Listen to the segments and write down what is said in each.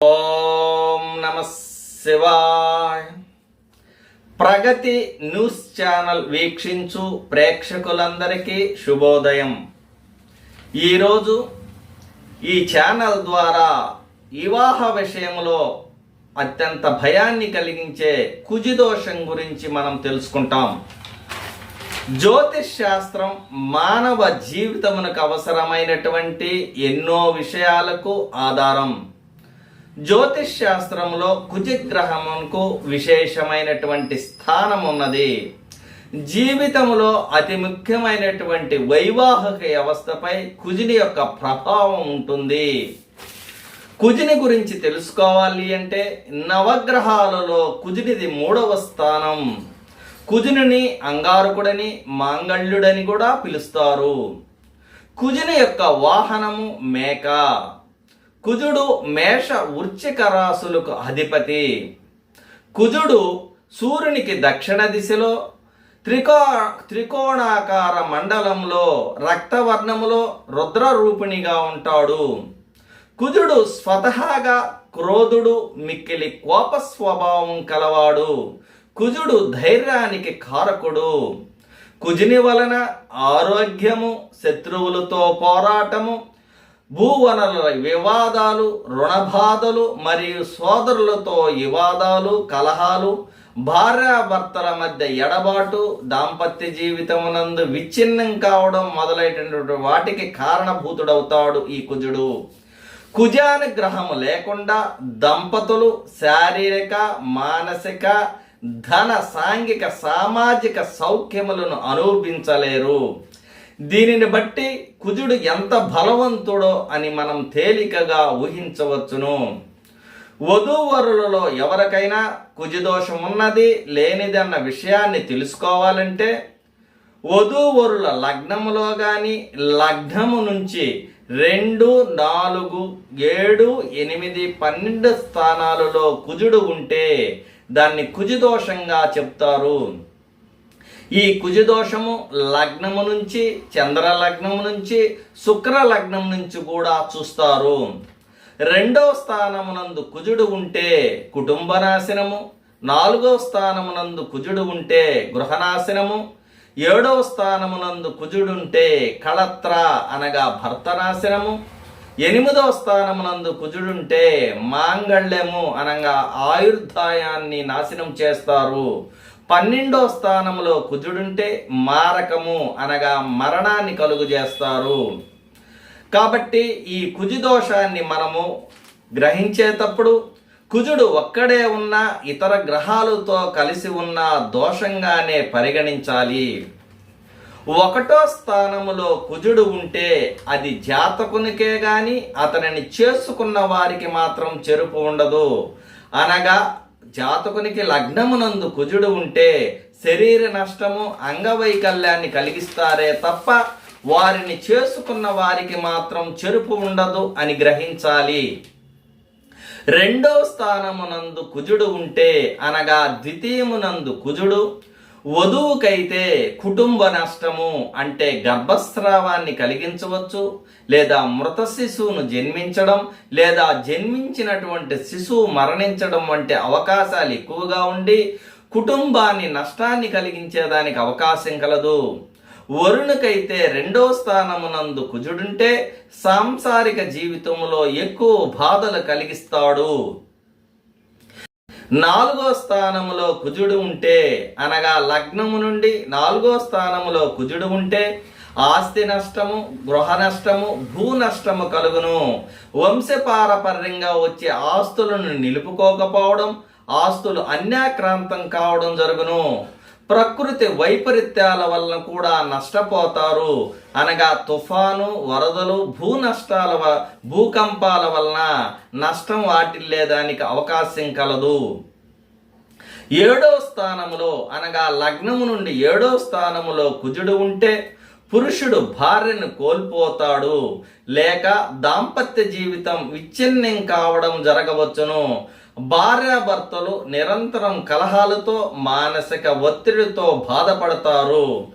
ఓం నమ శివాయ. ప్రగతి news channel వీక్షించు ప్రేక్షకులందరికీ శుభోదయం. ఈరోజు ఈ ఛానల్ ద్వారా వివాహ విషయంలో అత్యంత భయాన్ని కలిగించే కుజిదోషం గురించి మనం తెలుసుకుంటాం. జ్యోతిష్ శాస్త్రం మానవ జీవితమునకు అవసరమైనటువంటి ఎన్నో విషయాలకు ఆధారం. జ్యోతిష్ శాస్త్రంలో కుజగ్రహముకు విశేషమైనటువంటి స్థానం ఉన్నది జీవితంలో అతి ముఖ్యమైనటువంటి వైవాహిక వ్యవస్థపై కుజుని యొక్క ప్రభావం ఉంటుంది. కుజుని గురించి తెలుసుకోవాలి అంటే నవగ్రహాలలో కుజునిది మూడవ స్థానం. కుజుని అంగారకుడని మాంగళ్యుడని కూడా పిలుస్తారు. కుజుని యొక్క వాహనము మేక. కుజుడు మేష వృచ్చిక రాసులకు అధిపతి. కుజుడు సూర్యునికి దక్షిణ దిశలో త్రికో త్రికోణాకార మండలంలో రక్తవర్ణములో రుద్ర రూపిణిగా ఉంటాడు. కుజుడు స్వతహాగా క్రోధుడు మిక్కిలి కోప స్వభావం కలవాడు. కుజుడు ధైర్యానికి కారకుడు. కుజుని వలన ఆరోగ్యము శత్రువులతో పోరాటము భూవనరుల వివాదాలు రుణబాధలు మరియు సోదరులతో వివాదాలు కలహాలు భార్యాభర్తల మధ్య ఎడబాటు దాంపత్య జీవితమునందు విచ్ఛిన్నం కావడం మొదలైనటువంటి వాటికి కారణభూతుడవుతాడు ఈ కుజుడు. కుజాని గ్రహము లేకుండా దంపతులు శారీరక మానసిక ధన సాంఘిక సామాజిక సౌఖ్యములను అనుభవించలేరు. దీనిని బట్టి కుజుడు ఎంత బలవంతుడో అని మనం తేలికగా ఊహించవచ్చును. వధూవరులలో ఎవరికైనా కుజదోషం ఉన్నది లేనిదన్న విషయాన్ని తెలుసుకోవాలంటే వధూవరుల లగ్నములో కానీ లగ్నము నుంచి రెండు నాలుగు ఏడు ఎనిమిది పన్నెండు స్థానాలలో కుజుడు ఉంటే దాన్ని కుజదోషంగా చెప్తారు. ఈ కుజదోషము లగ్నము నుంచి చంద్ర లగ్నము నుంచి శుక్ర లగ్నం నుంచి కూడా చూస్తారు. రెండో స్థానమునందు కుజుడు ఉంటే కుటుంబ నాశనము నాలుగవ స్థానమునందు కుజుడు ఉంటే గృహనాశనము ఏడవ స్థానమునందు కుజుడుంటే కళత్ర అనగా భర్త నాశనము ఎనిమిదవ స్థానమునందు కుజుడుంటే మాంగళ్యము అనగా ఆయుర్దాయాన్ని నాశనం చేస్తారు. పన్నెండో స్థానంలో కుజుడుంటే మారకము అనగా మరణాన్ని కలుగు చేస్తారు. కాబట్టి ఈ కుజుదోషాన్ని మనము గ్రహించేటప్పుడు కుజుడు ఒక్కడే ఉన్న ఇతర గ్రహాలతో కలిసి ఉన్న దోషంగానే పరిగణించాలి. ఒకటో స్థానములో కుజుడు ఉంటే అది జాతకునికే గాని అతనిని చేసుకున్న వారికి మాత్రం చెరుపు ఉండదు. అనగా జాతకునికి లగ్నమునందు కుజుడు ఉంటే శరీర నష్టము అంగవైకల్యాన్ని కలిగిస్తారే తప్ప వారిని చేసుకున్న వారికి మాత్రం చెరుపు ఉండదు అని గ్రహించాలి. రెండో స్థానమునందు కుజుడు ఉంటే అనగా ద్వితీయమునందు కుజుడు వధువుకైతే కుటుంబ నష్టము అంటే గర్భస్రావాన్ని కలిగించవచ్చు లేదా మృత శిశువును జన్మించడం లేదా జన్మించినటువంటి శిశువు మరణించడం వంటి అవకాశాలు ఎక్కువగా ఉండి కుటుంబాన్ని నష్టాన్ని కలిగించేదానికి అవకాశం కలదు. వరుణుకైతే రెండో స్థానమునందు కుజుడుంటే సాంసారిక జీవితంలో ఎక్కువ బాధలు కలిగిస్తాడు. నాలుగో స్థానములో కుజుడు ఉంటే అనగా లగ్నము నుండి నాలుగో స్థానములో కుజుడు ఉంటే ఆస్తి నష్టము గృహ నష్టము భూ నష్టము కలుగును. వంశపారపర్యంగా వచ్చే ఆస్తులను నిలుపుకోకపోవడం ఆస్తులు అన్యాక్రాంతం కావడం జరుగును. ప్రకృతి వైపరీత్యాల వలన కూడా నష్టపోతారు. అనగా తుఫాను వరదలు భూ నష్టాల వ- భూకంపాల వలన నష్టం వాటిల్లేదానికి అవకాశం కలదు. ఏడో స్థానములో అనగా లగ్నము నుండి ఏడో స్థానములో కుజుడు ఉంటే పురుషుడు భార్యను కోల్పోతాడు. లేక దాంపత్య జీవితం విచ్ఛిన్నం కావడం జరగవచ్చును. భార్యాభర్తలు నిరంతరం కలహాలతో మానసిక ఒత్తిడితో బాధపడతారు.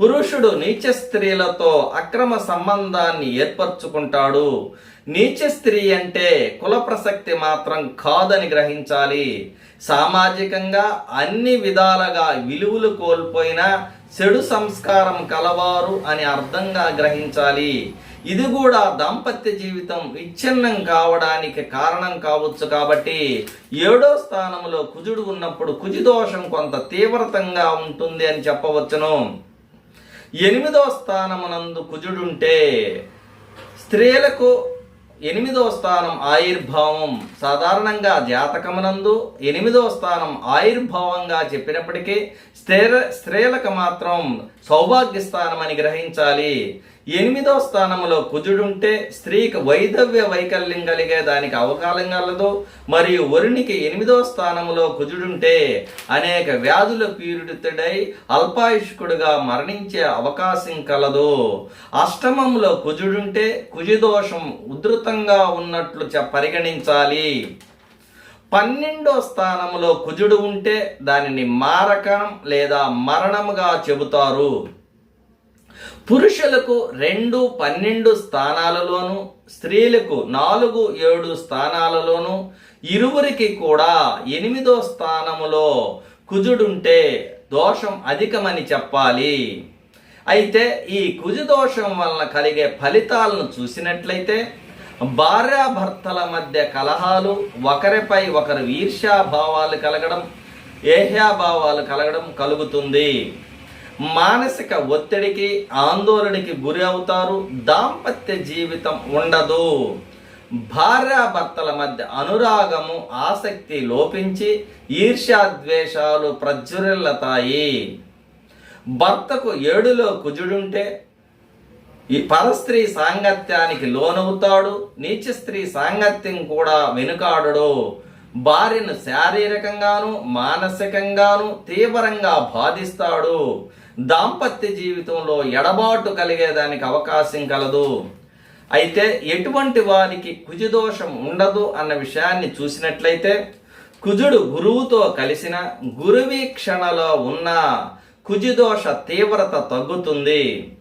పురుషుడు నీచ స్త్రీలతో అక్రమ సంబంధాన్ని ఏర్పరచుకుంటాడు. నీచ స్త్రీ అంటే కుల ప్రసక్తి మాత్రం కాదని గ్రహించాలి. సామాజికంగా అన్ని విధాలుగా విలువలు కోల్పోయిన చెడు సంస్కారం కలవారు అని అర్థంగా గ్రహించాలి. ఇది కూడా దాంపత్య జీవితం విచ్ఛిన్నం కావడానికి కారణం కావచ్చు కాబట్టి ఏడో స్థానంలో కుజుడు ఉన్నప్పుడు కుజి దోషం కొంత తీవ్రతంగా ఉంటుంది అని చెప్పవచ్చును. ఎనిమిదో స్థానమునందు కుజుడుంటే స్త్రీలకు ఎనిమిదో స్థానం ఆయుర్భావం సాధారణంగా జాతకమునందు ఎనిమిదో స్థానం ఆయుర్భావంగా చెప్పినప్పటికీ స్త్రీల స్త్రీలకు మాత్రం సౌభాగ్య స్థానం అని గ్రహించాలి. ఎనిమిదో స్థానంలో కుజుడుంటే స్త్రీకి వైధవ్య వైకల్యం కలిగే దానికి అవకాశం కలదు. మరియు వరునికి ఎనిమిదో స్థానంలో కుజుడుంటే అనేక వ్యాధుల పీడితుడై అల్పాయుష్కుడుగా మరణించే అవకాశం కలదు. అష్టమంలో కుజుడుంటే కుజుదోషం ఉధృతంగా ఉన్నట్లు పరిగణించాలి. పన్నెండో స్థానంలో కుజుడు ఉంటే దానిని మారకం లేదా మరణముగా చెబుతారు. పురుషులకు రెండు పన్నెండు స్థానాలలోను స్త్రీలకు నాలుగు ఏడు స్థానాలలోను ఇరువురికి కూడా ఎనిమిదో స్థానములో కుజుడుంటే దోషం అధికమని చెప్పాలి. అయితే ఈ కుజు దోషం వలన కలిగే ఫలితాలను చూసినట్లయితే భార్యాభర్తల మధ్య కలహాలు ఒకరిపై ఒకరు ఈర్ష్యాభావాలు కలగడం ఏహ్యాభావాలు కలగడం కలుగుతుంది. మానసిక ఒత్తిడికి ఆందోళనకి గురి అవుతారు దాంపత్య జీవితం ఉండదు. భార్యాభర్తల మధ్య అనురాగము ఆసక్తి లోపించి ఈర్ష్యాద్వేషాలు ప్రజ్వరిల్లతాయి భర్తకు ఏడులో కుజుడుంటే ఈ పరస్త్రీ సాంగత్యానికి లోనవుతాడు నీచ స్త్రీ సాంగత్యం కూడా వెనుకాడడు. భార్యను శారీరకంగాను మానసికంగాను తీవ్రంగా బాధిస్తాడు. దాంపత్య జీవితంలో ఎడబాటు కలిగేదానికి అవకాశం కలదు. అయితే ఎటువంటి వారికి కుజదోషం ఉండదు అన్న విషయాన్ని చూసినట్లయితే కుజుడు గురువుతో కలిసిన గురువీక్షణలో ఉన్న కుజదోష తీవ్రత తగ్గుతుంది.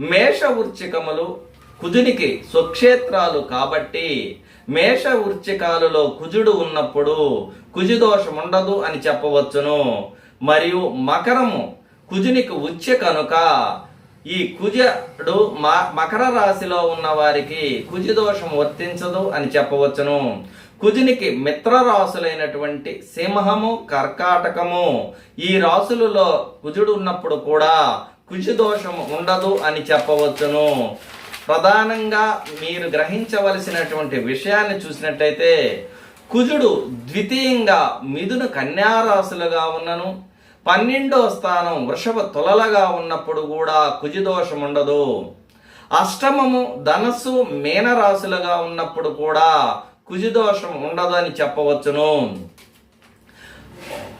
మేష వృచ్చికములు కుజునికి స్వక్షేత్రాలు కాబట్టి మేష వృచ్చికాలలో కుజుడు ఉన్నప్పుడు కుజుదోషం ఉండదు అని చెప్పవచ్చును. మరియు మకరము కుజునికి ఉచ్చ కనుక ఈ కుజుడు మ మకర రాశిలో ఉన్న వారికి కుజుదోషం వర్తించదు అని చెప్పవచ్చును. కుజునికి మిత్ర రాశులైనటువంటి సింహము కర్కాటకము ఈ రాశులలో కుజుడు ఉన్నప్పుడు కూడా కుజు దోషం ఉండదు అని చెప్పవచ్చును. ప్రధానంగా మీరు గ్రహించవలసినటువంటి విషయాన్ని చూసినట్టయితే కుజుడు ద్వితీయంగా మిథున కన్యారాశులుగా ఉన్నను. పన్నెండో స్థానం వృషభ తులలగా ఉన్నప్పుడు కూడా కుజిదోషం ఉండదు. అష్టమము ధనస్సు మీనరాశులుగా ఉన్నప్పుడు కూడా కుజిదోషం ఉండదు అని చెప్పవచ్చును.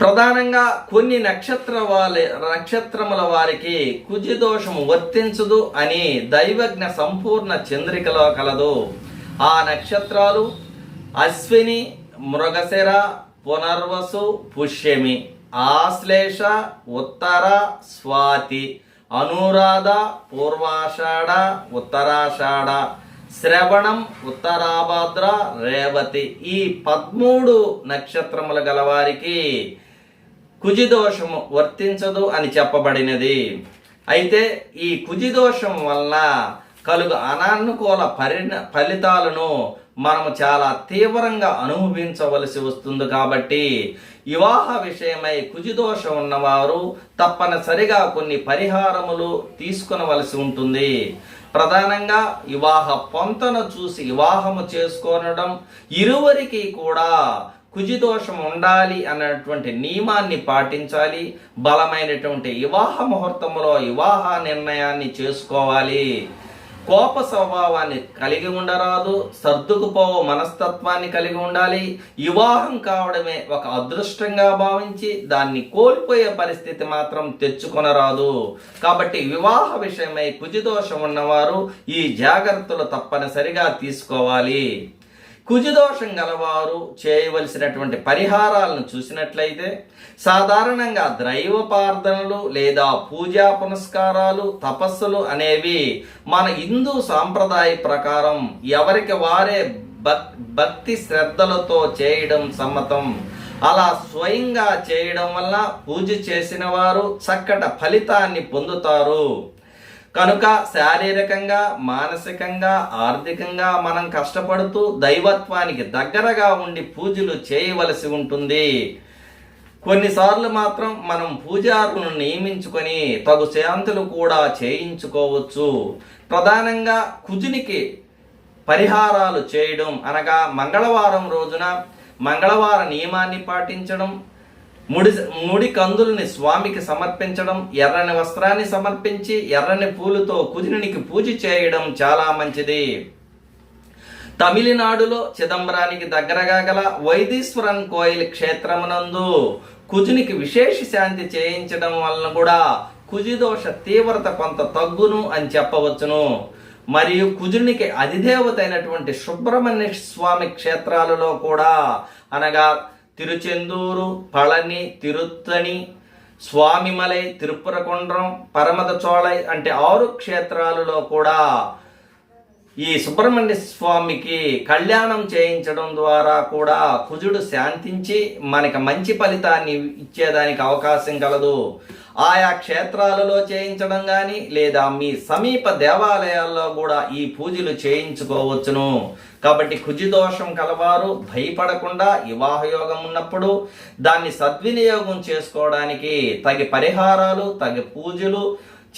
ప్రధానంగా కొన్ని నక్షత్ర వారి నక్షత్రముల వారికి కుజిదోషం వర్తించదు అని దైవజ్ఞ సంపూర్ణ చంద్రికలో కలదు. ఆ నక్షత్రాలు అశ్విని మృగశిర పునర్వసు పుష్యమి ఆశ్లేష ఉత్తర స్వాతి అనురాధ పూర్వాషాఢ ఉత్తరాషాఢ శ్రవణం ఉత్తరాభాద్ర రేవతి ఈ పదమూడు నక్షత్రములు గలవారికి కుజిదోషము వర్తించదు అని చెప్పబడినది. అయితే ఈ కుజిదోషం వలన కలుగు అనానుకూల పరిణ ఫలితాలను మనము చాలా తీవ్రంగా అనుభవించవలసి వస్తుంది కాబట్టి వివాహ విషయమై కుజిదోషం ఉన్నవారు తప్పనిసరిగా కొన్ని పరిహారములు తీసుకునవలసి ఉంటుంది. ప్రధానంగా వివాహ పొంతను చూసి వివాహము చేసుకోనడం ఇరువురికి కూడా కుజిదోషం ఉండాలి అన్నటువంటి నియమాన్ని పాటించాలి. బలమైనటువంటి వివాహ ముహూర్తంలో వివాహ నిర్ణయాన్ని చేసుకోవాలి. కోప స్వభావాన్ని కలిగి ఉండరాదు. సర్దుకుపోవ మనస్తత్వాన్ని కలిగి ఉండాలి. వివాహం కావడమే ఒక అదృష్టంగా భావించి దాన్ని కోల్పోయే పరిస్థితి మాత్రం తెచ్చుకొనరాదు. కాబట్టి వివాహ విషయమై కుజిదోషం ఉన్నవారు ఈ జాగ్రత్తలు తప్పనిసరిగా తీసుకోవాలి. కుజదోషం గలవారు చేయవలసినటువంటి పరిహారాలను చూసినట్లయితే సాధారణంగా దైవ ప్రార్థనలు లేదా పూజా పునస్కారాలు తపస్సులు అనేవి మన హిందూ సాంప్రదాయ ప్రకారం ఎవరికి వారే భక్తి శ్రద్ధలతో చేయడం సమ్మతం. అలా స్వయంగా చేయడం వల్ల పూజ చేసిన వారు చక్కట ఫలితాన్ని పొందుతారు. కనుక శారీరకంగా మానసికంగా ఆర్థికంగా మనం కష్టపడుతూ దైవత్వానికి దగ్గరగా ఉండి పూజలు చేయవలసి ఉంటుంది. కొన్నిసార్లు మాత్రం మనం పూజారులను నియమించుకొని తగు శాంతులు కూడా చేయించుకోవచ్చు. ప్రధానంగా కుజునికి పరిహారాలు చేయడం అనగా మంగళవారం రోజున మంగళవార నియమాన్ని పాటించడం ముడి ముడి కందుల్ని స్వామికి సమర్పించడం ఎర్రని వస్త్రాన్ని సమర్పించి ఎర్రని పూలతో కుజునికి పూజ చేయడం చాలా మంచిది. తమిళనాడులో చిదంబరానికి దగ్గరగా గల వైదీశ్వరన్ కోయిల్ క్షేత్రమునందు కుజునికి విశేష శాంతి చేయించడం వలన కూడా కుజిదోష తీవ్రత కొంత తగ్గును అని చెప్పవచ్చును. మరియు కుజునికి అధిదేవత అయినటువంటి సుబ్రహ్మణ్య స్వామి క్షేత్రాలలో కూడా అనగా తిరుచెందూరు పళని తిరుత్తణి స్వామిమలై తిరుపురకొండ్రం పరమద చోళై అంటే ఆరు క్షేత్రాలలో కూడా ఈ సుబ్రహ్మణ్య స్వామికి కళ్యాణం చేయించడం ద్వారా కూడా కుజుడు శాంతించి మనకి మంచి ఫలితాన్ని ఇచ్చేదానికి అవకాశం కలదు. ఆయా క్షేత్రాలలో చేయించడం కానీ లేదా మీ సమీప దేవాలయాల్లో కూడా ఈ పూజలు చేయించుకోవచ్చును. కాబట్టి కుజిదోషం కలవారు భయపడకుండా వివాహ యోగం ఉన్నప్పుడు దాన్ని సద్వినియోగం చేసుకోవడానికి తగి పరిహారాలు తగి పూజలు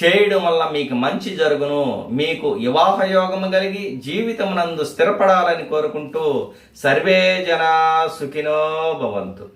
చేయడం వల్ల మీకు మంచి జరుగును. మీకు వివాహ యోగము కలిగి జీవితమునందు స్థిరపడాలని కోరుకుంటూ సర్వే జనా సుఖినో భవంతు.